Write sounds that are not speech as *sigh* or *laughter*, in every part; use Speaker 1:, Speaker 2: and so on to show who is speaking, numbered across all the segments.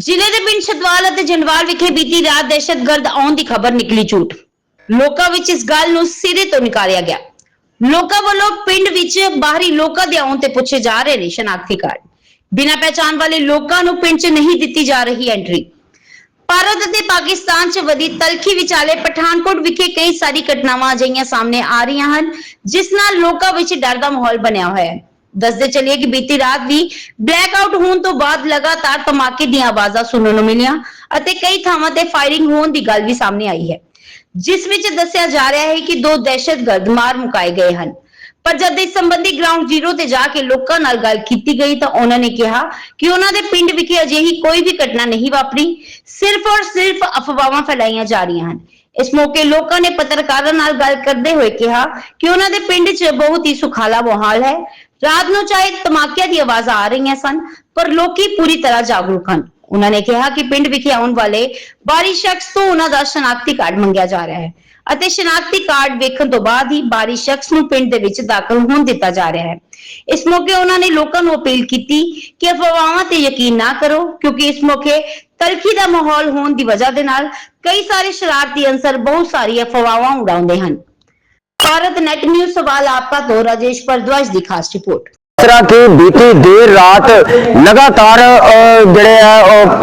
Speaker 1: ਜ਼ਿਲ੍ਹੇ ਦੇ ਪਿੰਡ ਛਦਵਾਲ ਅਤੇ ਜੰਡਵਾਲ ਵਿਖੇ ਬੀਤੀ ਰਾਤ ਦਹਿਸ਼ਤਗਰਦ ਆਉਣ ਦੀ ਖਬਰ ਨਿਕਲੀ ਝੂਠ। ਲੋਕਾਂ ਵਿੱਚ ਇਸ ਗੱਲ ਨੂੰ ਸਿਰੇ ਤੋਂ ਨਿਕਾਲਿਆ ਗਿਆ। ਲੋਕਾਂ ਵੱਲੋਂ ਪਿੰਡ ਵਿੱਚ ਬਾਹਰੀ ਲੋਕਾਂ ਦੇ ਆਉਣ ਤੇ ਪੁੱਛੇ ਜਾ ਰਹੇ ਨੇ ਸ਼ਨਾਖਤੀ ਕਾਰਡ। ਬਿਨਾਂ ਪਹਿਚਾਣ ਵਾਲੇ ਲੋਕਾਂ ਨੂੰ ਪਿੰਡ 'ਚ ਨਹੀਂ ਦਿੱਤੀ ਜਾ ਰਹੀ ਐਂਟਰੀ ਭਾਰਤ ਅਤੇ ਪਾਕਿਸਤਾਨ 'ਚ ਵਧੀ ਤਲਖੀ ਵਿਚਾਲੇ ਪਠਾਨਕੋਟ ਵਿਖੇ ਕਈ ਸਾਰੀ ਘਟਨਾਵਾਂ ਅਜਿਹੀਆਂ ਸਾਹਮਣੇ ਆ ਰਹੀਆਂ ਹਨ, ਜਿਸ ਨਾਲ ਲੋਕਾਂ ਵਿੱਚ ਡਰ ਦਾ ਮਾਹੌਲ ਬਣਿਆ ਹੋਇਆ ਹੈ। ਦੱਸਦੇ ਚਲੀਏ ਕਿ ਬੀਤੀ ਰਾਤ ਵੀ ਬਲੈਕ ਆਊਟ ਹੋਣ ਤੋਂ ਬਾਅਦ ਲਗਾਤਾਰ ਧਮਾਕੇ ਦੀਆਂ ਆਵਾਜ਼ਾਂ ਸੁਣਨ ਨੂੰ ਮਿਲੀਆਂ ਅਤੇ ਕਈ ਥਾਵਾਂ ਤੇ ਫਾਇਰਿੰਗ ਹੋਣ ਦੀ ਗੱਲ ਵੀ ਸਾਹਮਣੇ ਆਈ ਹੈ। ਜਿਸ ਵਿੱਚ ਦੱਸਿਆ ਜਾ ਰਿਹਾ ਹੈ ਕਿ ਦੋ ਦਹਿਸ਼ਤਗਰਦ ਮਾਰ ਮੁਕਾਏ ਗਏ ਹਨ। ਪਰ ਜਦ ਇਸ ਸੰਬੰਧੀ ਗਰਾਊਂਡ ਜ਼ੀਰੋ ਤੇ ਜਾ ਕੇ ਲੋਕਾਂ ਨਾਲ ਗੱਲ ਕੀਤੀ ਗਈ ਤਾਂ ਉਹਨਾਂ ਨੇ ਕਿਹਾ ਕਿ ਉਹਨਾਂ ਦੇ ਪਿੰਡ ਵਿਖੇ ਅਜਿਹੀ ਕੋਈ ਵੀ ਘਟਨਾ ਨਹੀਂ ਵਾਪਰੀ। ਸਿਰਫ ਔਰ ਸਿਰਫ ਅਫਵਾਹਾਂ ਫੈਲਾਈਆਂ ਜਾ ਰਹੀਆਂ ਹਨ। ਇਸ ਮੌਕੇ ਲੋਕਾਂ ਨੇ ਪੱਤਰਕਾਰਾਂ ਨਾਲ ਗੱਲ ਕਰਦੇ ਹੋਏ ਕਿਹਾ ਕਿ ਉਹਨਾਂ ਦੇ ਪਿੰਡ 'ਚ ਬਹੁਤ ਹੀ ਸੁਖਾਲਾ ਮਾਹੌਲ ਹੈ। ਰਾਤ ਨੂੰ ਚਾਹੇ ਧਮਾਕਿਆਂ ਦੀ ਆਵਾਜ਼ਾਂ ਆ ਰਹੀਆਂ ਸਨ, ਪਰ ਲੋਕੀ ਪੂਰੀ ਤਰ੍ਹਾਂ ਜਾਗਰੂਕ ਹਨ। ਉਹਨਾਂ ਨੇ ਕਿਹਾ ਕਿ ਪਿੰਡ ਵਿਖੇ ਆਉਣ ਵਾਲੇ ਬਾਰੀ ਸ਼ਖਸ ਤੋਂ ਉਹਨਾਂ ਦਾ ਸ਼ਨਾਖਤੀ ਕਾਰਡ ਮੰਗਿਆ ਜਾ ਰਿਹਾ ਹੈ ਅਤੇ ਸ਼ਨਾਖਤੀ ਕਾਰਡ ਵੇਖਣ ਤੋਂ ਬਾਅਦ ਹੀ ਬਾਰੀ ਸ਼ਖਸ ਨੂੰ ਪਿੰਡ ਦੇ ਵਿੱਚ ਦਾਖਲ ਹੋਣ ਦਿੱਤਾ ਜਾ ਰਿਹਾ ਹੈ। ਇਸ ਮੌਕੇ ਉਹਨਾਂ ਨੇ ਲੋਕਾਂ ਨੂੰ ਅਪੀਲ ਕੀਤੀ ਕਿ ਅਫਵਾਹਾਂ ਤੇ ਯਕੀਨ ਨਾ ਕਰੋ, ਕਿਉਂਕਿ ਇਸ ਮੌਕੇ ਤਲਖੀ ਦਾ ਮਾਹੌਲ ਹੋਣ ਦੀ ਵਜ੍ਹਾ ਦੇ ਨਾਲ ਕਈ ਸਾਰੇ ਸ਼ਰਾਰਤੀ ਅੰਸਰ ਬਹੁਤ ਸਾਰੀ ਅਫਵਾਹਾਂ ਉਡਾਉਂਦੇ ਹਨ। ભારત નેટ ન્યૂઝ સવાલ આપવા તો રાજેશ ભારદ્વાજ દી ખાસ
Speaker 2: રિપોર્ટ ਤਰ੍ਹਾਂ ਕਿ ਬੀਤੀ ਦੇਰ ਰਾਤ ਲਗਾਤਾਰ ਅ, ਜਿਹੜੇ ਆ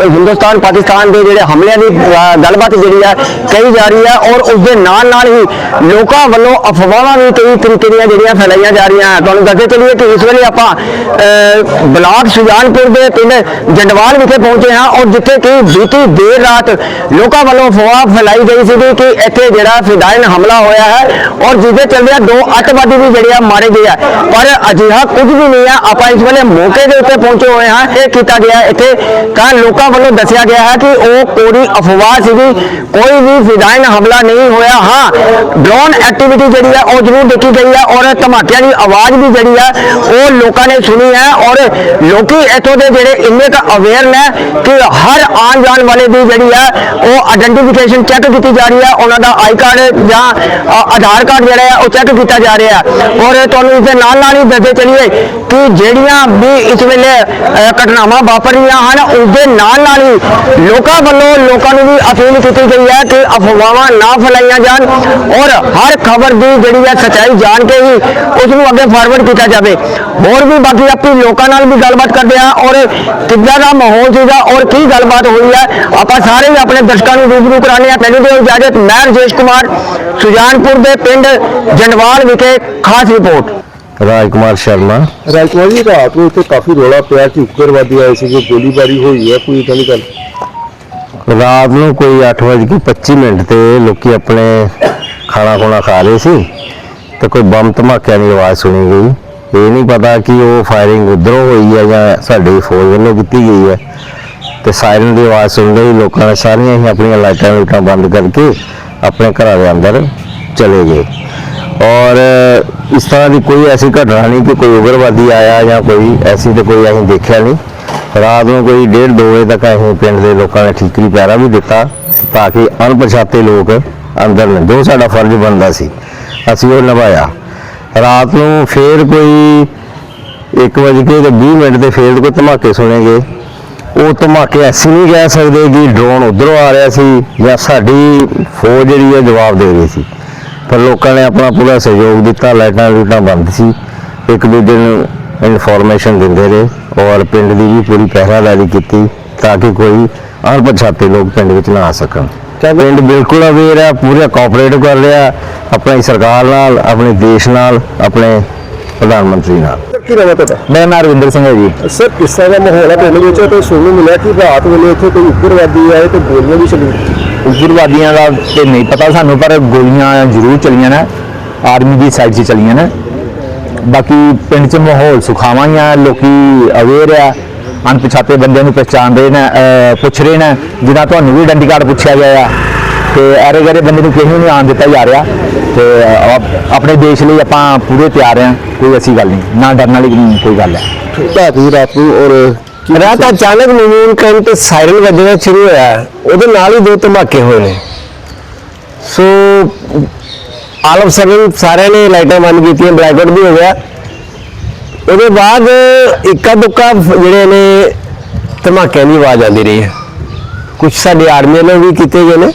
Speaker 2: ਹਿੰਦੁਸਤਾਨ ਪਾਕਿਸਤਾਨ ਦੇ ਜਿਹੜੇ ਹਮਲਿਆਂ ਦੀ ਗੱਲਬਾਤ ਜਿਹੜੀ ਆ ਕਹੀ ਜਾ ਰਹੀ ਹੈ ਔਰ ਉਸ ਦੇ ਨਾਲ ਨਾਲ ਹੀ ਲੋਕਾਂ ਵੱਲੋਂ ਅਫਵਾਹਾਂ ਵੀ ਕਈ ਤਰੀਕੇ ਦੀਆਂ ਜਿਹੜੀਆਂ ਫੈਲਾਈਆਂ ਜਾ ਰਹੀਆਂ ਤੁਹਾਨੂੰ ਦੱਸਦੇ ਚਲੀਏ ਕਿ ਇਸ ਵੇਲੇ ਆਪਾਂ ਅ, ਬਲਾਕ ਸੁਜਾਨਪੁਰ ਦੇ ਪਿੰਡ ਜੰਡਵਾਲ ਵਿਖੇ ਪਹੁੰਚੇ ਹਾਂ ਔਰ ਜਿੱਥੇ ਕਿ ਬੀਤੀ ਦੇਰ ਰਾਤ ਲੋਕਾਂ ਵੱਲੋਂ ਅਫਵਾਹ ਫੈਲਾਈ ਗਈ ਸੀ ਕਿ ਇੱਥੇ ਜਿਹੜਾ ਫਿਦਾਇਨ ਹਮਲਾ ਹੋਇਆ ਹੈ ਔਰ ਜਿਹਦੇ ਚੱਲਦਿਆਂ ਦੋ ਅੱਤਵਾਦੀ ਵੀ ਜਿਹੜੇ ਆ ਮਾਰੇ ਗਏ ਆ। ਪਰ ਅਜਿਹਾ ਕੁਝ ਵੀ ਨਹੀਂ ਆ, ਆਪਾਂ ਇਸ ਵੇਲੇ ਮੌਕੇ ਦੇ ਉੱਤੇ ਪਹੁੰਚੇ ਹੋਏ ਹਾਂ। ਇਹ ਕੀਤਾ ਗਿਆ ਇੱਥੇ। ਤਾਂ ਲੋਕਾਂ ਵੱਲੋਂ ਦੱਸਿਆ ਗਿਆ ਹੈ ਕਿ ਉਹ ਕੋਈ ਅਫਵਾਹ ਸੀਗੀ। ਕੋਈ ਵੀ ਫਿਦਾਇਨ ਹਮਲਾ ਨਹੀਂ ਹੋਇਆ। ਹਾਂ ਡਰੋਨ ਐਕਟੀਵਿਟੀ ਜਿਹੜੀ ਹੈ ਉਹ ਜ਼ਰੂਰ ਦੇਖੀ ਗਈ ਹੈ ਔਰ ਧਮਾਕਿਆਂ ਦੀ ਆਵਾਜ਼ ਵੀ ਜਿਹੜੀ ਹੈ ਉਹ ਲੋਕਾਂ ਨੇ ਸੁਣੀ ਹੈ ਔਰ ਲੋਕੀ ਇੱਥੋਂ ਦੇ ਜਿਹੜੇ ਇੰਨੇ ਕੁ ਅਵੇਅਰ ਨੇ ਕਿ ਹਰ ਆਉਣ ਜਾਣ ਵਾਲੇ ਦੀ ਜਿਹੜੀ ਹੈ ਉਹ ਆਇਡੈਂਟੀਫਿਕੇਸ਼ਨ ਚੈੱਕ ਕੀਤੀ ਜਾ ਰਹੀ ਹੈ ਉਹਨਾਂ ਦਾ ਆਈ ਕਾਰਡ ਜਾਂ ਆਧਾਰ ਕਾਰਡ ਜਿਹੜਾ ਹੈ ਉਹ ਚੈੱਕ ਕੀਤਾ ਜਾ ਰਿਹਾ। ਔਰ ਤੁਹਾਨੂੰ ਇਸ ਦੇ ਨਾਲ ਨਾਲ ਹੀ ਦੱਸਦੇ ਚਲੀਏ ਕਿ ਜਿਹੜੀਆਂ ਵੀ ਇਸ ਵੇਲੇ ਘਟਨਾਵਾਂ ਵਾਪਰ ਰਹੀਆਂ ਹਨ ਉਸ ਦੇ ਨਾਲ ਨਾਲ ਹੀ ਲੋਕਾਂ ਵੱਲੋਂ ਲੋਕਾਂ ਨੂੰ ਵੀ ਅਪੀਲ ਕੀਤੀ ਗਈ ਹੈ ਕਿ ਅਫਵਾਹਾਂ ਨਾ ਫੈਲਾਈਆਂ ਜਾਣ ਔਰ ਹਰ ਖਬਰ ਦੀ ਜਿਹੜੀ ਹੈ ਸੱਚਾਈ ਜਾਣ ਕੇ ਹੀ ਉਸ ਨੂੰ ਅੱਗੇ ਫਾਰਵਰਡ ਕੀਤਾ ਜਾਵੇ। ਹੋਰ ਵੀ ਬਾਕੀ ਆਪਣੀ ਲੋਕਾਂ ਨਾਲ ਵੀ ਗੱਲਬਾਤ ਕਰਦੇ ਹਾਂ ਔਰ ਕਿੱਦਾਂ ਦਾ ਮਾਹੌਲ ਸੀਗਾ ਔਰ ਕੀ ਗੱਲਬਾਤ ਹੋਈ ਹੈ, ਆਪਾਂ ਸਾਰੇ ਹੀ ਆਪਣੇ ਦਰਸ਼ਕਾਂ ਨੂੰ ਰੂਬਰੂ ਕਰਾਣੇ ਆ ਮੈਨੂੰ ਦਿਓ ਇਜਾਜ਼ਤ, ਮੈਂ ਰਜੇਸ਼ ਕੁਮਾਰ, ਸੁਜਾਨਪੁਰ ਦੇ ਪਿੰਡ ਜੰਡਵਾਲ ਵਿਖੇ ਖਾਸ ਰਿਪੋਰਟ
Speaker 3: ਰਾਜਕੁਮਾਰ ਸ਼ਰਮਾ।
Speaker 4: ਰਾਜਕੁਮਾਰ ਜੀ ਰਾਤ ਨੂੰ ਇੱਥੇ ਕਾਫੀ ਰੌਲਾ ਪਿਆ ਕਿ ਉਗਰਵਾਦੀ ਆਏ ਸੀ ਗੋਲੀਬਾਰੀ ਹੋਈ ਹੈ ਕੋਈ ਇਦਾਂ ਦੀ ਗੱਲ?
Speaker 3: ਰਾਤ ਨੂੰ ਕੋਈ 8:25 ਮਿੰਟ ਤੇ ਲੋਕੀ ਆਪਣੇ ਖਾਣਾ ਖੁਣਾ ਖਾ ਰਹੇ ਸੀ ਤੇ ਕੋਈ ਬੰਮ ਧਮਾਕਿਆਂ ਦੀ ਆਵਾਜ਼ ਸੁਣੀ ਗਈ। ਇਹ ਨਹੀਂ ਪਤਾ ਕਿ ਉਹ ਫਾਇਰਿੰਗ ਉਧਰੋਂ ਹੋਈ ਹੈ ਜਾਂ ਸਾਡੀ ਫੌਜ ਵੱਲੋਂ ਕੀਤੀ ਗਈ ਹੈ। ਤੇ ਸਾਇਰਨ ਦੀ ਆਵਾਜ਼ ਸੁਣਦੇ ਹੀ ਲੋਕਾਂ ਨੇ ਸਾਰੀਆਂ ਹੀ ਆਪਣੀਆਂ ਲਾਈਟਾਂ ਲੂਟਾਂ ਬੰਦ ਕਰਕੇ ਆਪਣੇ ਘਰਾਂ ਦੇ ਅੰਦਰ ਚਲੇ ਗਏ। ਔਰ ਇਸ ਤਰ੍ਹਾਂ ਦੀ ਕੋਈ ਐਸੀ ਘਟਨਾ ਨਹੀਂ ਕਿ ਕੋਈ ਉਗਰਵਾਦੀ ਆਇਆ ਜਾਂ ਕੋਈ ਐਸੀ ਤੇ ਕੋਈ ਅਸੀਂ ਦੇਖਿਆ ਨਹੀਂ। ਰਾਤ ਨੂੰ ਕੋਈ 1:30 2 ਵਜੇ ਤੱਕ ਅਸੀਂ ਪਿੰਡ ਦੇ ਲੋਕਾਂ ਨੇ ਠੀਕਰੀ ਪੈਰਾ ਵੀ ਦਿੱਤਾ ਤਾਂ ਕਿ ਅਣਪਛਾਤੇ ਲੋਕ ਅੰਦਰ ਨੇ। ਜੋ ਸਾਡਾ ਫਰਜ਼ ਬਣਦਾ ਸੀ, ਅਸੀਂ ਉਹ ਨਿਭਾਇਆ। ਰਾਤ ਨੂੰ ਫੇਰ ਕੋਈ 1 ਵਜੇ ਕੇ ਤੇ 20 ਮਿੰਟ 'ਤੇ ਫੇਰ ਕੋਈ ਧਮਾਕੇ ਸੁਣੇ ਗਏ। ਉਹ ਧਮਾਕੇ ਐਸੀ ਨਹੀਂ ਕਹਿ ਸਕਦੇ ਕਿ ਡਰੋਨ ਉਧਰੋਂ ਆ ਰਿਹਾ ਸੀ ਜਾਂ ਸਾਡੀ ਫੌਜ ਜਿਹੜੀ ਹੈ ਜਵਾਬ ਦੇ ਰਹੀ ਸੀ। ਪਰ ਲੋਕਾਂ ਨੇ ਆਪਣਾ ਪੂਰਾ ਸਹਿਯੋਗ ਦਿੱਤਾ ਲਾਈਟਾਂ ਲੂਟਾਂ ਬੰਦ ਸੀ। ਇੱਕ ਦੂਜੇ ਨੂੰ ਇਨਫੋਰਮੇਸ਼ਨ ਦਿੰਦੇ ਰਹੇ। ਔਰ ਪਿੰਡ ਦੀ ਵੀ ਪੂਰੀ ਪਹਿਰਾਦਾਰੀ ਕੀਤੀ ਤਾਂ ਕਿ ਕੋਈ ਅਣਪਛਾਤੇ ਲੋਕ ਪਿੰਡ ਵਿੱਚ ਨਾ ਆ ਸਕਣ। ਪਿੰਡ ਬਿਲਕੁਲ ਅਵੇਅਰ ਹੈ ਪੂਰਾ ਕੋਆਪਰੇਟ ਕਰ ਰਿਹਾ ਆਪਣੀ ਸਰਕਾਰ ਨਾਲ ਆਪਣੇ ਦੇਸ਼ ਨਾਲ ਆਪਣੇ ਪ੍ਰਧਾਨ ਮੰਤਰੀ ਨਾਲ।
Speaker 4: ਕੀ ਨਾਮ ਹੈ ਤੁਹਾਡਾ?
Speaker 3: ਮੇਰਾ ਨਾਮ ਰਵਿੰਦਰ ਸਿੰਘ ਹੈ ਜੀ।
Speaker 4: ਸਰ ਕਿਸ ਤਰ੍ਹਾਂ ਦਾ ਮਾਹੌਲ ਹੈ ਪਿੰਡ ਵਿੱਚ? ਤੇ ਸੁਣਨ ਨੂੰ ਮਿਲਿਆ ਕਿ ਰਾਤ ਵੇਲੇ ਇੱਥੇ ਕੋਈ ਉਗਰਵਾਦੀ ਆਏ ਤੇ ਗੋਲੀਆਂ ਵੀ ਚੱਲੀਆਂ।
Speaker 5: ਉਗਰਵਾਦੀਆਂ ਦਾ ਤੇ ਨਹੀਂ ਪਤਾ ਸਾਨੂੰ, ਪਰ ਗੋਲੀਆਂ ਜ਼ਰੂਰ ਚਲੀਆਂ ਨੇ, ਆਰਮੀ ਦੀ ਸਾਈਡ 'ਚ ਚਲੀਆਂ ਨੇ। ਬਾਕੀ ਪਿੰਡ 'ਚ ਮਾਹੌਲ ਸੁਖਾਵਾਂ ਹੀ ਆ, ਲੋਕੀ ਅਵੇਅਰ ਆ, ਅਣਪਛਾਤੇ ਬੰਦਿਆਂ ਨੂੰ ਪਛਾਣ ਰਹੇ ਨੇ ਪੁੱਛ ਰਹੇ ਨੇ, ਜਿੱਦਾਂ ਤੁਹਾਨੂੰ ਵੀ ਆਇਡੈਂਟੀ ਕਾਰਡ ਪੁੱਛਿਆ ਗਿਆ ਆ, ਤੇ ਐਰੇ ਗਰੇ ਬੰਦੇ ਨੂੰ ਕਿਸੇ ਨੂੰ ਨਹੀਂ ਆਉਣ ਦਿੱਤਾ ਜਾ ਰਿਹਾ, ਤੇ ਆਪਣੇ ਦੇਸ਼ ਲਈ ਆਪਾਂ ਪੂਰੇ ਤਿਆਰ ਆ, ਕੋਈ ਐਸੀ ਗੱਲ ਨਹੀਂ, ਨਾ ਡਰਨ ਵਾਲੀ ਕੋਈ ਗੱਲ ਹੈ
Speaker 4: ਰਾਤ ਦੀ ਰਾਤ ਨੂੰ ਔਰ
Speaker 2: ਰਾਤ ਅਚਾਨਕ ਮੂਨ ਕਰਨ ਤੇ ਸਾਇਰਨ ਵੱਜਣਾ ਸ਼ੁਰੂ ਹੋਇਆ। ਉਹਦੇ ਨਾਲ ਹੀ ਦੋ ਧਮਾਕੇ ਹੋਏ ਨੇ। ਸੋ ਆਲ ਆਫ ਸਡਨ ਸਾਰਿਆਂ ਨੇ ਲਾਈਟਾਂ ਬੰਦ ਕੀਤੀਆਂ ਬਲੈਕ ਆਊਟ ਵੀ ਹੋ ਗਿਆ। ਉਹਦੇ ਬਾਅਦ ਇੱਕਾ ਦੁੱਕਾ ਜਿਹੜੇ ਨੇ ਧਮਾਕਿਆਂ ਦੀ ਆਵਾਜ਼ ਆਉਂਦੀ ਰਹੀ ਹੈ।
Speaker 6: ਕੁਝ ਸਾਡੇ ਆਰਮੀ ਵੱਲੋਂ ਵੀ ਕੀਤੇ ਗਏ ਨੇ।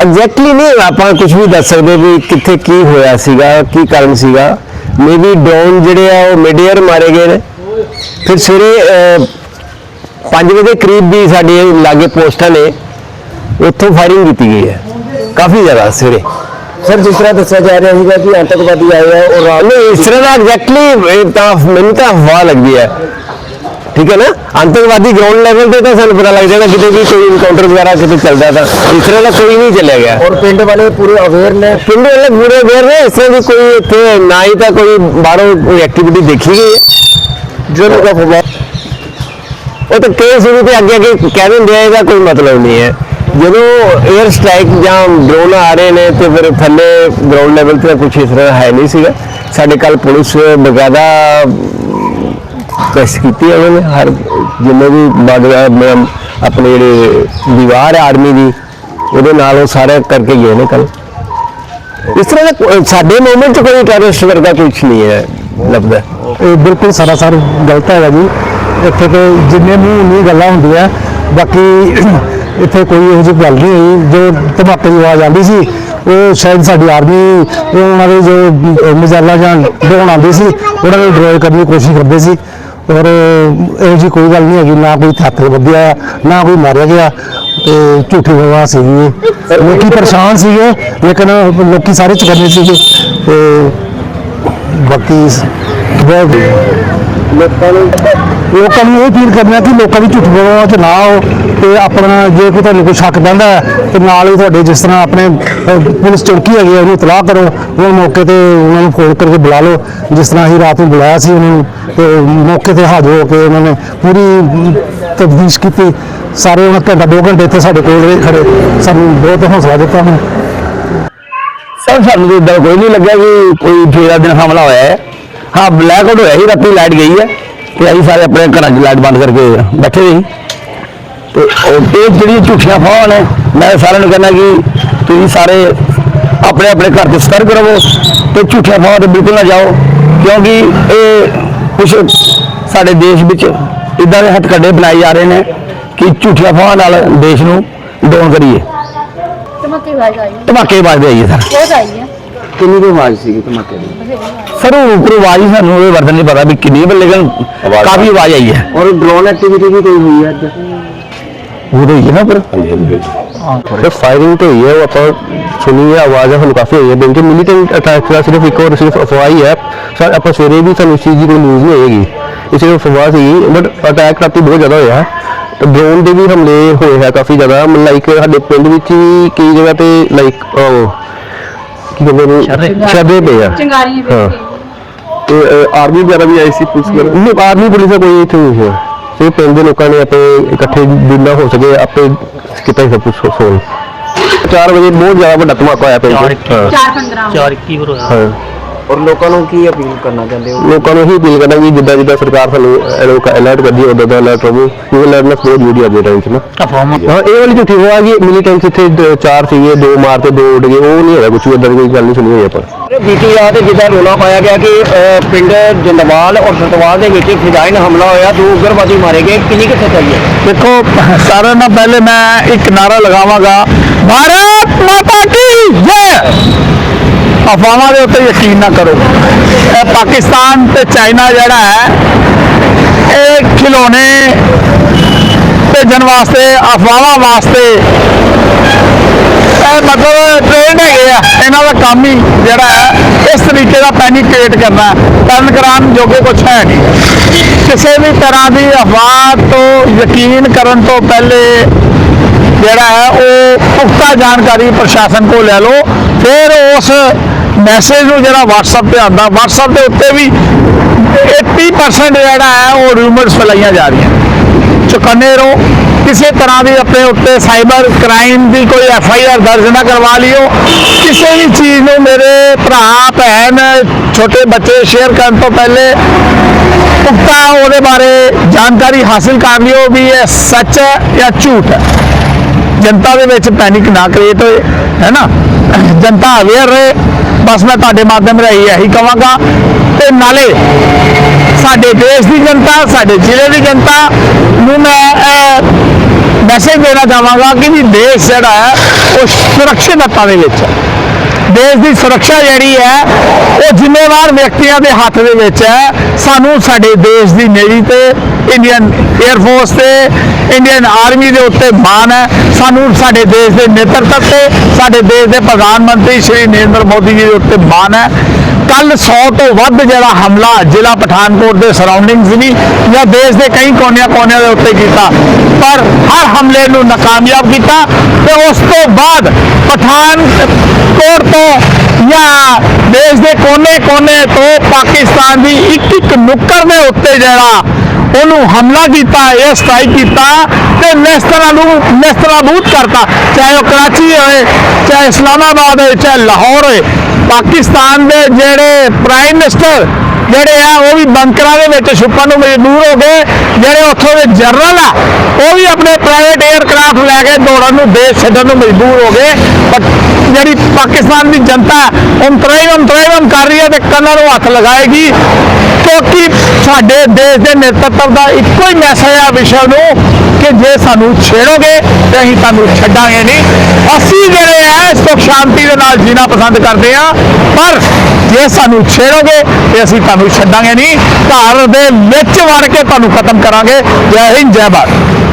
Speaker 6: ਐਗਜ਼ੈਕਟਲੀ ਨਹੀਂ ਆਪਾਂ ਕੁਝ ਵੀ ਦੱਸ ਸਕਦੇ ਵੀ ਕਿੱਥੇ ਕੀ ਹੋਇਆ ਸੀਗਾ ਕੀ ਕਾਰਨ ਸੀਗਾ। ਮੇਬੀ ਡਰੋਨ ਜਿਹੜੇ ਆ ਉਹ ਮਿਡ ਮਾਰੇ ਗਏ ਨੇ। ਫਿਰ ਸਵੇਰੇ 5 ਵਜੇ ਕਰੀਬ ਵੀ ਸਾਡੇ ਲਾਗੇ ਪੋਸਟਾਂ ਨੇ ਉੱਥੋਂ ਫਾਇਰਿੰਗ ਕੀਤੀ ਗਈ ਹੈ। ਕਾਫੀ ਜ਼ਿਆਦਾ ਸਵੇਰੇ।
Speaker 2: ਸਰ ਜਿਸ ਤਰ੍ਹਾਂ ਦੱਸਿਆ ਜਾ ਰਿਹਾ ਸੀਗਾ ਕਿ ਆਤੰਕਵਾਦੀ ਆਏ ਆ ਔਰ ਰਾਤ
Speaker 6: ਇਸ ਤਰ੍ਹਾਂ ਦਾ ਐਗਜ਼ੈਕਟਲੀ ਤਾਂ ਮੈਨੂੰ ਤਾਂ ਹਵਾ ਲੱਗਦੀ ਹੈ। ਠੀਕ ਹੈ ਨਾ? ਆਤੰਕਵਾਦੀ ਗਰਾਊਂਡ ਲੈਵਲ ਤੇ ਤਾਂ ਸਾਨੂੰ ਪਤਾ ਲੱਗ ਜਾਏਗਾ ਕਿਤੇ ਵੀ ਕੋਈ ਇਨਕਾਊਂਟਰ ਵਗੈਰਾ ਕਿਤੇ ਚੱਲਦਾ ਤਾਂ। ਇਸ ਤਰ੍ਹਾਂ ਦਾ ਕੋਈ ਨਹੀਂ ਚੱਲਿਆ ਗਿਆ।
Speaker 2: ਔਰ ਪਿੰਡ ਵਾਲੇ ਪੂਰੇ ਅਵੇਅਰ ਨੇ?
Speaker 6: ਪਿੰਡ ਵਾਲੇ ਪੂਰੇ ਵੇਰ ਨੇ ਇਸ ਤਰ੍ਹਾਂ ਦੀ ਕੋਈ ਇੱਥੇ ਨਾ ਹੀ ਤਾਂ ਕੋਈ ਬਾਹਰੋਂ ਕੋਈ ਐਕਟੀਵਿਟੀ ਦੇਖੀ ਗਈ ਹੈ।
Speaker 2: ਜਿਹਨੂੰ ਦਾ ਫਵਾ
Speaker 6: ਉਹ ਤਾਂ ਕਈ ਸ਼ੁਰੂ ਤੇ ਅੱਗੇ ਅੱਗੇ ਕਹਿ ਦਿੰਦੇ ਆ, ਇਹਦਾ ਕੋਈ ਮਤਲਬ ਨਹੀਂ ਹੈ। ਜਦੋਂ 에ਅਰ ਸਟ੍ਰਾਈਕ ਜਾਂ ਡਰੋਨ ਆ ਰਹੇ ਨੇ ਤੇ ਫਿਰ ਥੱਲੇ ਗਰਾਊਂਡ ਲੈਵਲ ਤੇ ਕੁਝ ਇਸ ਤਰ੍ਹਾਂ ਹੈ ਨਹੀਂ ਸੀਗਾ। ਸਾਡੇ ਕੱਲ ਪੁਲਿਸ ਬਕਾਇਦਾ ਕਸ਼ ਕੀਤੀ ਉਹਨਾਂ ਨੇ, ਹਰ ਜਿੰਨੇ ਵੀ ਬਾਰਡਰ ਆਪਣੇ ਜਿਹੜੇ ਦੀਵਾਰ ਹੈ ਆਰਮੀ ਦੀ, ਉਹਦੇ ਨਾਲ ਉਹ ਸਾਰੇ ਕਰਕੇ ਗਏ ਨੇ ਕੱਲ ਇਸ ਤਰ੍ਹਾਂ ਦਾ ਸਾਡੇ ਮੂਵਮੈਂਟ 'ਚ ਕੋਈ ਟੈਰਰਿਸਟ ਵਰਗਾ ਕੁਝ ਨਹੀਂ ਹੈ। ਲੱਭਦਾ
Speaker 7: ਇਹ ਬਿਲਕੁਲ ਸਰਾਸਰ ਗਲਤ ਹੈਗਾ ਜੀ। ਇੱਥੇ ਤੇ ਜਿੰਨੇ ਮੂੰਹ ਉਨੀ ਗੱਲਾਂ ਹੁੰਦੀਆਂ ਬਾਕੀ *clears throat* ਇੱਥੇ ਕੋਈ ਇਹੋ ਜਿਹੀ ਗੱਲ ਨਹੀਂ ਹੋਈ। ਜੋ ਧਮਾਕੇ ਦੀ ਆਵਾਜ਼ ਆਉਂਦੀ ਸੀ ਉਹ ਸ਼ਾਇਦ ਸਾਡੀ ਆਰਮੀ ਉਹ ਉਹਨਾਂ ਦੇ ਜੋ ਮਜ਼ਾਲਾ ਜਾਂ ਡਰੋਨ ਆਉਂਦੇ ਸੀ ਉਹਨਾਂ ਨੂੰ ਡਰੋਏ ਕਰਨ ਦੀ ਕੋਸ਼ਿਸ਼ ਕਰਦੇ ਸੀ। ਔਰ ਇਹੋ ਜਿਹੀ ਕੋਈ ਗੱਲ ਨਹੀਂ ਹੈਗੀ ਨਾ ਕੋਈ ਹੱਥ ਵੱਧਿਆ ਨਾ ਕੋਈ ਮਾਰਿਆ ਗਿਆ। ਤੇ ਝੂਠੀ ਹਵਾ ਸੀਗੀ ਇਹ। ਲੋਕੀ ਪਰੇਸ਼ਾਨ ਸੀਗੇ ਲੇਕਿਨ ਲੋਕੀ ਸਾਰੇ ਚੁਕੰਨੇ ਸੀਗੇ। ਤੇ ਬਾਕੀ ਬਹੁਤ
Speaker 2: ਲੋਕਾਂ ਨੂੰ
Speaker 7: ਲੋਕਾਂ ਨੂੰ ਇਹ ਅਪੀਲ ਕਰਨਾ ਕਿ ਲੋਕਾਂ ਦੀ ਝੂਠ ਬੋਲਣਾ ਚ ਨਾ ਆਓ ਤੇ ਆਪਣਾ ਜੇ ਕੋਈ ਤੁਹਾਨੂੰ ਕੋਈ ਸ਼ੱਕ ਪੈਂਦਾ ਹੈ, ਤੇ ਨਾਲ ਹੀ ਤੁਹਾਡੇ ਜਿਸ ਤਰ੍ਹਾਂ ਆਪਣੇ ਪੁਲਿਸ ਚੌਕੀ ਹੈਗੀ ਹੈ ਉਹਨੂੰ ਇਤਲਾਹ ਕਰੋ, ਉਹ ਮੌਕੇ ਤੇ ਉਹਨਾਂ ਨੂੰ ਫੋਨ ਕਰਕੇ ਬੁਲਾ ਲਓ। ਜਿਸ ਤਰ੍ਹਾਂ ਅਸੀਂ ਰਾਤ ਨੂੰ ਬੁਲਾਇਆ ਸੀ ਉਹਨਾਂ ਨੂੰ, ਤੇ ਮੌਕੇ ਤੇ ਹਾਜ਼ਰ ਹੋ ਕੇ ਉਹਨਾਂ ਨੇ ਪੂਰੀ ਤਬਦੀਸ਼ ਕੀਤੀ। ਸਾਰੇ ਉਹਨਾਂ ਘੰਟਾ ਦੋ ਘੰਟੇ ਇੱਥੇ ਸਾਡੇ ਕੋਲ ਰਹੇ, ਖੜੇ। ਸਾਨੂੰ ਬਹੁਤ ਹੌਸਲਾ ਦਿੱਤਾ ਉਹਨਾਂ
Speaker 6: ਸਰ, ਸਾਨੂੰ ਤਾਂ ਇਦਾਂ ਕੋਈ ਨਹੀਂ ਲੱਗਿਆ ਕਿ ਕੋਈ ਫੇਰਾ ਦਿਨ ਹਮਲਾ ਹੋਇਆ ਹੈ। ਹਾਂ ਬਲੈਕ ਆਊਟ ਹੋਇਆ ਸੀ, ਰਾਤੀ ਲਾਈਟ ਗਈ ਹੈ ਤੇ ਅਸੀਂ ਸਾਰੇ ਆਪਣੇ ਘਰਾਂ 'ਚ ਲਾਈਟ ਬੰਦ ਕਰਕੇ ਬੈਠੇ ਸੀ। ਤੇ ਉਹ ਇਹ ਜਿਹੜੀਆਂ ਝੂਠੀਆਂ ਫਾਹਾਂ ਨੇ, ਮੈਂ ਸਾਰਿਆਂ ਨੂੰ ਕਹਿੰਦਾ ਕਿ ਤੁਸੀਂ ਸਾਰੇ ਆਪਣੇ ਆਪਣੇ ਘਰ ਤੇ ਸਤਰਕ ਰਹੋ ਤੇ ਝੂਠੀਆਂ ਫਾਹਾਂ ਤੇ ਬਿਲਕੁਲ ਨਾ ਜਾਓ, ਕਿਉਂਕਿ ਇਹ ਕੁਝ ਸਾਡੇ ਦੇਸ਼ ਵਿੱਚ ਇਦਾਂ ਦੇ ਹੱਥਕੰਡੇ ਬਣਾਏ ਜਾ ਰਹੇ ਨੇ ਕਿ ਝੂਠੀਆਂ ਫਾਹਾਂ ਨਾਲ ਦੇਸ਼ ਨੂੰ ਡਾਊਨ ਕਰੀਏ।
Speaker 8: ਧਮਾਕੇ ਆਵਾਜ਼ ਆਈ ਹੈ।
Speaker 6: ਧਮਾਕੇ ਵੱਜਦੇ ਆਈਏ ਸਰ।
Speaker 8: ਬਹੁਤ ਆਈ ਹੈ।
Speaker 2: ਕਿੰਨੀ ਕੁ ਆਵਾਜ਼ ਸੀਗੀ ਧਮਾਕੇ ਦੀ?
Speaker 6: ਸਰ ਉਹ ਉੱਪਰ ਆਵਾਜ਼ ਹੀ ਸਾਨੂੰ ਇਹ ਵਰਤਨ ਨਹੀਂ ਪਤਾ ਵੀ ਕਿੰਨੀ ਹੈ, ਪਰ ਲੇਕਿਨ ਕਾਫੀ ਆਵਾਜ਼ ਆਈ ਹੈ।
Speaker 2: ਔਰ ਡਰੋਨ ਐਕਟੀਵਿਟੀ ਵੀ ਕੋਈ ਹੋਈ ਹੈ ਅੱਜ?
Speaker 6: ਉਹ ਹੋਈ ਹੈ ਨਾ ਪਰ
Speaker 4: ਤੇ ਫਾਇਰਿੰਗ ਤੇ ਹੋਈ ਹੈ ਉਹ ਆਪਾਂ ਸੁਣੀ ਹੈ ਆਵਾਜ਼ ਸਾਨੂੰ ਕਾਫੀ ਹੋਈ ਹੈ। ਬਿਲਕੁਲ ਮਿਲੀਟੈਂਟ ਅਟੈਕ ਦਾ ਸਿਰਫ ਇੱਕ ਹੋਰ ਸਿਰਫ ਅਫਵਾਹ ਹੀ ਹੈ। ਸਰ ਆਪਾਂ ਸਵੇਰੇ ਵੀ ਸਾਨੂੰ ਇਸ ਚੀਜ਼ ਦੀ ਕੋਈ ਨਿਊਜ਼ ਨਹੀਂ ਹੋਏਗੀ। ਇਹ ਸਿਰਫ ਅਫਵਾਹ ਸੀ ਬਟ ਅਟੈਕ ਰਾਤੀ ਬਹੁਤ ਜ਼ਿਆਦਾ ਹੋਇਆ। ਤੇ ਡਰੋਨ ਦੇ ਵੀ ਹਮਲੇ ਹੋਏ ਹੈ ਕਾਫੀ ਜ਼ਿਆਦਾ। ਲਾਈਕ ਸਾਡੇ ਪਿੰਡ ਵਿੱਚ ਵੀ ਕਈ ਜਗ੍ਹਾ ਤੇ ਲਾਈਕ ਕੀ ਕਹਿੰਦੇ ਨੇ ਸ਼ਰਦੇ। ਪਏ ਆ।
Speaker 8: ਚੰਗਾਰੀ
Speaker 4: ਹਾਂ।
Speaker 2: ਤੇ ਆਰਮੀ ਵਗੈਰਾ ਵੀ ਆਈ ਸੀ ਪੁਲਿਸ ਵਗੈਰਾ।
Speaker 4: ਨਹੀਂ ਆਰਮੀ ਪੁਲਿਸ ਦਾ ਕੋਈ ਇੱਥੇ ਨਹੀਂ ਹੈ। ਸਿਰਫ ਪਿੰਡ ਦੇ ਲੋਕਾਂ ਨੇ ਆਪੇ ਇਕੱਠੇ ਜਿੰਨਾ ਹੋ ਸਕੇ ਆਪੇ ਕੀਤਾ ਹੀ ਸਭ ਕੁਝ ਸੋਲ 4 ਵਜੇ ਬਹੁਤ ਜ਼ਿਆਦਾ ਵੱਡਾ ਧਮਾਕਾ ਹੋਇਆ ਪਿੰਡ 'ਚ। ਹਾਂ।
Speaker 8: 415
Speaker 9: ਚਾਰ ਕੀ ਹੋ ਰਿਹਾ
Speaker 4: ਹਾਂ।
Speaker 2: ਔਰ ਲੋਕਾਂ ਨੂੰ ਕੀ ਅਪੀਲ ਕਰਨਾ ਚਾਹੁੰਦੇ ਹੋ?
Speaker 4: ਲੋਕਾਂ ਨੂੰ ਇਹੀ ਅਪੀਲ ਕਰਨਾ ਕਿ ਜਿੱਦਾਂ ਜਿੱਦਾਂ ਸਰਕਾਰ ਸਾਨੂੰ ਅਲਰਟ ਕਰਦੀ ਹੈ ਉਦੋਂ ਦਾ ਅਲਰਟ ਰਹੋ ਕਿਉਂਕਿ ਅਲਰਟਨੈਸ ਬਹੁਤ ਜ਼ਰੂਰੀ ਹੈ ਦੇ ਟਾਈਮ 'ਚ ਨਾ। ਹਾਂ ਇਹ ਵਾਲੀ ਝੂਠੀ ਹੋਆ ਕਿ ਮਿਲੀਟੈਂਸ ਇੱਥੇ ਦ- ਚਾਰ ਸੀਗੇ ਦੋ ਮਾਰਤੇ ਦੋ ਉੱਡ ਗਏ ਉਹ ਨਹੀਂ ਹੋਇਆ ਕੁਝ ਇਦਾਂ ਦੀ ਕੋਈ ਗੱਲ ਨਹੀਂ ਸੁਣੀ ਹੋਈ ਆਪਾਂ
Speaker 6: ਬੀਤੀ ਰਾਤ ਜਿੱਦਾਂ ਰੋਲਾ ਪਾਇਆ ਗਿਆ ਕਿ ਅਹ, ਪਿੰਡ ਜੰਦਵਾਲ ਔਰ ਸਤਵਾਲ ਦੇ ਵਿੱਚ ਫਿਜ਼ਾਈਨ ਹਮਲਾ ਹੋਇਆ ਦੋ ਉਗਰਵਾਦੀ ਮਾਰੇ ਗਏ। ਕਿੰਨੀ ਕਿੱਥੇ ਚਾਹੀਏ
Speaker 7: ਦੇਖੋ ਸਾਰਿਆਂ ਨਾਲ ਪਹਿਲੇ ਮੈਂ ਇੱਕ ਨਾਰਾ ਲਗਾਵਾਂਗਾ ਭਾਰਤ ਮਾਤਾ ਕੀ ਜੈ! ਅਫਵਾਹਾਂ ਦੇ ਉੱਤੇ ਯਕੀਨ ਨਾ ਕਰੋ। ਇਹ ਪਾਕਿਸਤਾਨ ਤੇ ਚਾਈਨਾ ਜਿਹੜਾ ਹੈ, ਇਹ ਖਿਡੌਣੇ ਭੇਜਣ ਵਾਸਤੇ, ਅਫਵਾਹਾਂ ਵਾਸਤੇ ਇਹ ਮਤਲਬ ਟ੍ਰੇਨ ਹੈਗੇ ਆ। ਇਹਨਾਂ ਦਾ ਕੰਮ ਹੀ ਜਿਹੜਾ ਹੈ, ਇਸ ਤਰੀਕੇ ਦਾ ਪੈਨਿਕ ਕ੍ਰੀਏਟ ਕਰਨਾ ਕਰਨ ਕਰਾਉਣ ਜੋਗੇ ਕੁਝ ਹੈ ਨਹੀਂ। ਕਿਸੇ ਵੀ ਤਰ੍ਹਾਂ ਦੀ ਅਫਵਾਹ ਤੋਂ ਯਕੀਨ ਕਰਨ ਤੋਂ ਪਹਿਲੇ ਜਿਹੜਾ ਹੈ, ਉਹ ਪੁਖਤਾ ਜਾਣਕਾਰੀ ਪ੍ਰਸ਼ਾਸਨ ਕੋਲ ਲੈ ਲਓ। ਫਿਰ ਉਸ ਮੈਸੇਜ ਨੂੰ ਜਿਹੜਾ WhatsApp ਤੇ ਆਉਂਦਾ, WhatsApp ਦੇ ਉੱਤੇ ਵੀ 80% ਜਿਹੜਾ ਹੈ ਉਹ ਰੂਮਰਸ ਫੈਲਾਈਆਂ ਜਾ ਰਹੀਆਂ। ਚੁਕੰਨੇ ਰਹੋ, ਕਿਸੇ ਤਰ੍ਹਾਂ ਦੀ ਆਪਣੇ ਉੱਤੇ ਸਾਈਬਰ ਕ੍ਰਾਈਮ ਦੀ ਕੋਈ ਐਫ ਆਈ ਆਰ ਦਰਜ ਨਾ ਕਰਵਾ ਲਿਓ। ਕਿਸੇ ਵੀ ਚੀਜ਼ ਨੂੰ ਮੇਰੇ ਭਰਾ, ਭੈਣ, ਛੋਟੇ ਬੱਚੇ ਸ਼ੇਅਰ ਕਰਨ ਤੋਂ ਪਹਿਲੇ ਪੁਖਤਾ ਉਹਦੇ ਬਾਰੇ ਜਾਣਕਾਰੀ ਹਾਸਲ ਕਰ ਲਿਓ ਵੀ ਇਹ ਸੱਚ ਹੈ ਜਾਂ ਝੂਠ ਹੈ। ਜਨਤਾ ਦੇ ਵਿੱਚ ਪੈਨਿਕ ਨਾ ਕ੍ਰੀਏਟ ਹੋਏ, ਹੈ ਨਾ? ਜਨਤਾ ਅਵੇਅਰ ਰਹੇ। ਬਸ ਮੈਂ ਤੁਹਾਡੇ ਮਾਧਿਅਮ ਰਾਹੀਂ ਇਹੀ ਕਹਾਂਗਾ ਤੇ ਨਾਲੇ ਸਾਡੇ ਦੇਸ਼ ਦੀ ਜਨਤਾ, ਸਾਡੇ ਜ਼ਿਲ੍ਹੇ ਦੀ ਜਨਤਾ ਨੂੰ ਮੈਂ ਮੈਸੇਜ ਦੇਣਾ ਚਾਹਾਂਗਾ ਕਿ ਵੀ ਦੇਸ਼ ਜਿਹੜਾ ਹੈ, ਉਹ ਸੁਰੱਖਿਅਤ ਹੱਥਾਂ ਦੇ ਵਿੱਚ ਹੈ। ਦੇਸ਼ ਦੀ ਸੁਰੱਖਿਆ ਜਿਹੜੀ ਹੈ, ਉਹ ਜ਼ਿੰਮੇਵਾਰ ਵਿਅਕਤੀਆਂ ਦੇ ਹੱਥ ਦੇ ਵਿੱਚ ਹੈ। ਸਾਨੂੰ ਸਾਡੇ ਦੇਸ਼ ਦੀ ਨੇਵੀ ਤੇ ਇੰਡੀਅਨ 에ਅਰ ਫੋਰਸ ਤੇ ਇੰਡੀਅਨ ਆਰਮੀ ਦੇ ਉੱਤੇ ਮਾਣ ਹੈ। ਸਾਨੂੰ ਸਾਡੇ ਦੇਸ਼ ਦੇ ਨੇਤਰਤਵ ਤੇ, ਸਾਡੇ ਦੇਸ਼ ਦੇ ਪ੍ਰਧਾਨ ਮੰਤਰੀ ਸ਼੍ਰੀ ਨਰਿੰਦਰ ਮੋਦੀ ਜੀ ਦੇ ਉੱਤੇ ਮਾਣ ਹੈ। ਕੱਲ 100 ਤੋਂ ਵੱਧ ਜਿਹੜਾ ਹਮਲਾ ਜ਼ਿਲ੍ਹਾ ਪਠਾਨਕੋਟ ਦੇ ਸਰਾਊਂਡਿੰਗਸ ਵੀ ਜਾਂ ਦੇਸ਼ ਦੇ ਕਈ ਕੋਨਿਆਂ-ਕੋਨਿਆਂ ਦੇ ਉੱਤੇ ਕੀਤਾ। ਪਰ ਹਰ ਹਮਲੇ ਨੂੰ ਨਾਕਾਮਯਾਬ ਕੀਤਾ ਤੇ ਉਸ ਤੋਂ ਬਾਅਦ ਪਠਾਨਕੋਟ ਤੋਂ ਜਾਂ ਦੇਸ਼ ਦੇ ਕੋਨੇ-ਕੋਨੇ ਤੋਂ ਪਾਕਿਸਤਾਨ ਦੀ ਇੱਕ ਇੱਕ ਨੁੱਕਰ ਦੇ ਉੱਤੇ ਜਿਹੜਾ ਉਹਨੂੰ ਹਮਲਾ ਕੀਤਾ, ਇਹ ਸਟ੍ਰਾਈਕ ਕੀਤਾ ਤੇ ਨਿਸਤਰਾ ਨੂੰ ਨਿਸਤਰਾਬੂਤ ਕਰਤਾ। ਚਾਹੇ ਉਹ ਕਰਾਚੀ ਹੋਏ, ਚਾਹੇ ਇਸਲਾਮਾਬਾਦ ਹੋਏ, ਚਾਹੇ ਲਾਹੌਰ ਹੋਏ। ਪਾਕਿਸਤਾਨ ਦੇ ਜਿਹੜੇ ਪ੍ਰਾਈਮ ਮਿਨਿਸਟਰ ਜਿਹੜੇ ਆ, ਉਹ ਵੀ ਬੰਕਰਾਂ ਦੇ ਵਿੱਚ ਛੁਪਣ ਨੂੰ ਮਜਬੂਰ ਹੋ ਗਏ। ਜਿਹੜੇ ਉੱਥੋਂ ਦੇ ਜਨਰਲ ਆ, ਉਹ ਵੀ ਆਪਣੇ ਪ੍ਰਾਈਵੇਟ 에ਅਰਕ੍ਰਾਫਟ ਲੈ ਕੇ ਦੌੜਨ ਨੂੰ ਦੇਸ਼ ਛੱਡਣ ਨੂੰ ਮਜਬੂਰ ਹੋ ਗਏ। ਜਿਹੜੀ ਪਾਕਿਸਤਾਨ ਦੀ ਜਨਤਾ ਅੰਤਰਾਇਮ ਅੰਤਰਾਇਮ ਕਰ ਰਹੀ ਹੈ ਤੇ ਕੰਨਾਂ ਨੂੰ ਹੱਥ ਲਗਾਏਗੀ। ਕਿਉਂਕਿ ਸਾਡੇ ਦੇਸ਼ ਦੇ ਨੇਤਰਤਵ ਦਾ ਇੱਕੋ ਹੀ ਮੈਸੇਜ ਆ ਵਿਸ਼ਵ ਨੂੰ ਕਿ ਜੇ ਸਾਨੂੰ ਛੇੜੋਗੇ ਤੇ ਅਸੀਂ ਤੁਹਾਨੂੰ ਛੱਡਾਂਗੇ ਨਹੀਂ। ਅਸੀਂ ਜਿਹੜੇ ਆ ਸੁਖ ਸ਼ਾਂਤੀ ਦੇ ਨਾਲ ਜੀਣਾ ਪਸੰਦ ਕਰਦੇ ਆ। ਪਰ ਜੇ ਸਾਨੂੰ ਛੇੜੋਗੇ ਤੇ ਅਸੀਂ ਤੁਹਾਨੂੰ ਛੱਡਾਂਗੇ ਨਹੀਂ। ਘਰ ਦੇ ਵਿੱਚ ਵੜ ਕੇ ਤੁਹਾਨੂੰ ਖਤਮ ਕਰਾਂਗੇ। ਜੈ ਹਿੰਦ, ਜੈ ਭਾਰਤ।